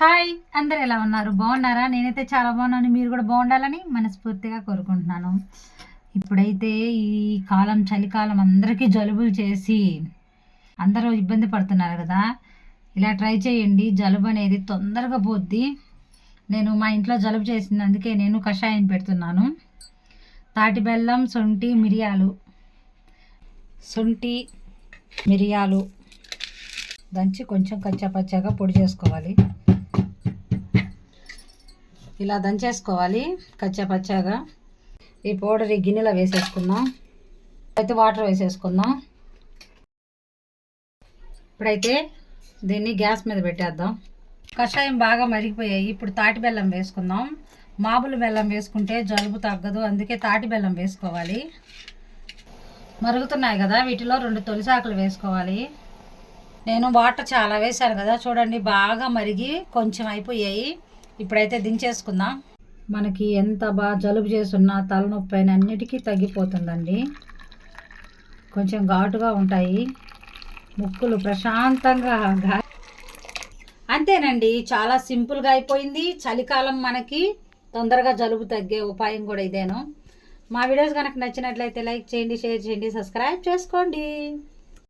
Hi అందరు ఎలా ఉన్నారు? బాగున్నారా? నేనైతే చాలా బాగున్నాను. మీరు కూడా బాగుండాలని మనస్ఫూర్తిగా కోరుకుంటున్నాను. ఇప్పుడైతే ఈ కాలం చలికాలం అందరికీ జలుబులు చేసి అందరూ ఇబ్బంది పడుతున్నారు కదా. ఇలా ట్రై చేయండి. జలుబు అనేది తొందరగా పోద్ది. నేను మా ఇంట్లో జలుబు చేసింది అందుకే నేను కషాయం పెడుతున్నాను. తాటి బెల్లం శొంఠి మిరియాలు. శొంఠి మిరియాలు దంచి కొంచెం కచ్చాపచ్చాగా పొడి చేసుకోవాలి. ఇలా దంచేసుకోవాలి కచ్చాపచ్చాగా ఈ పౌడర్ ఈ గిన్నెలో వేసేసుకుందాం. అయితే వాటర్ వేసేసుకుందాం. ఇప్పుడైతే దీన్ని గ్యాస్ మీద పెట్టేద్దాం. కషాయం బాగా మరిగిపోయాయి. ఇప్పుడు తాటి బెల్లం వేసుకుందాం. మామూలు బెల్లం వేసుకుంటే జలుబు తగ్గదు. అందుకే తాటి బెల్లం వేసుకోవాలి. మరుగుతున్నాయి కదా. వీటిలో రెండు తొలిసాకులు వేసుకోవాలి. నేను వాటర్ చాలా వేశాను కదా. చూడండి బాగా మరిగి కొంచెం అయిపోయాయి. ఇప్పుడైతే దించేసుకుందాం? మనకి ఎంత బాగా జలుబు చేస్తున్నా తలనొప్పి అయినా అన్నిటికీ తగ్గిపోతుందండి. కొంచెం ఘాటుగా ఉంటాయి. ముక్కులు ప్రశాంతంగా అంతేనండి చాలా సింపుల్గా అయిపోయింది. చలికాలం మనకి తొందరగా జలుబు తగ్గే ఉపాయం కూడా ఇదేను. మా వీడియోస్ కనుక నచ్చినట్లయితే లైక్ చేయండి షేర్ చేయండి సబ్స్క్రైబ్ చేసుకోండి.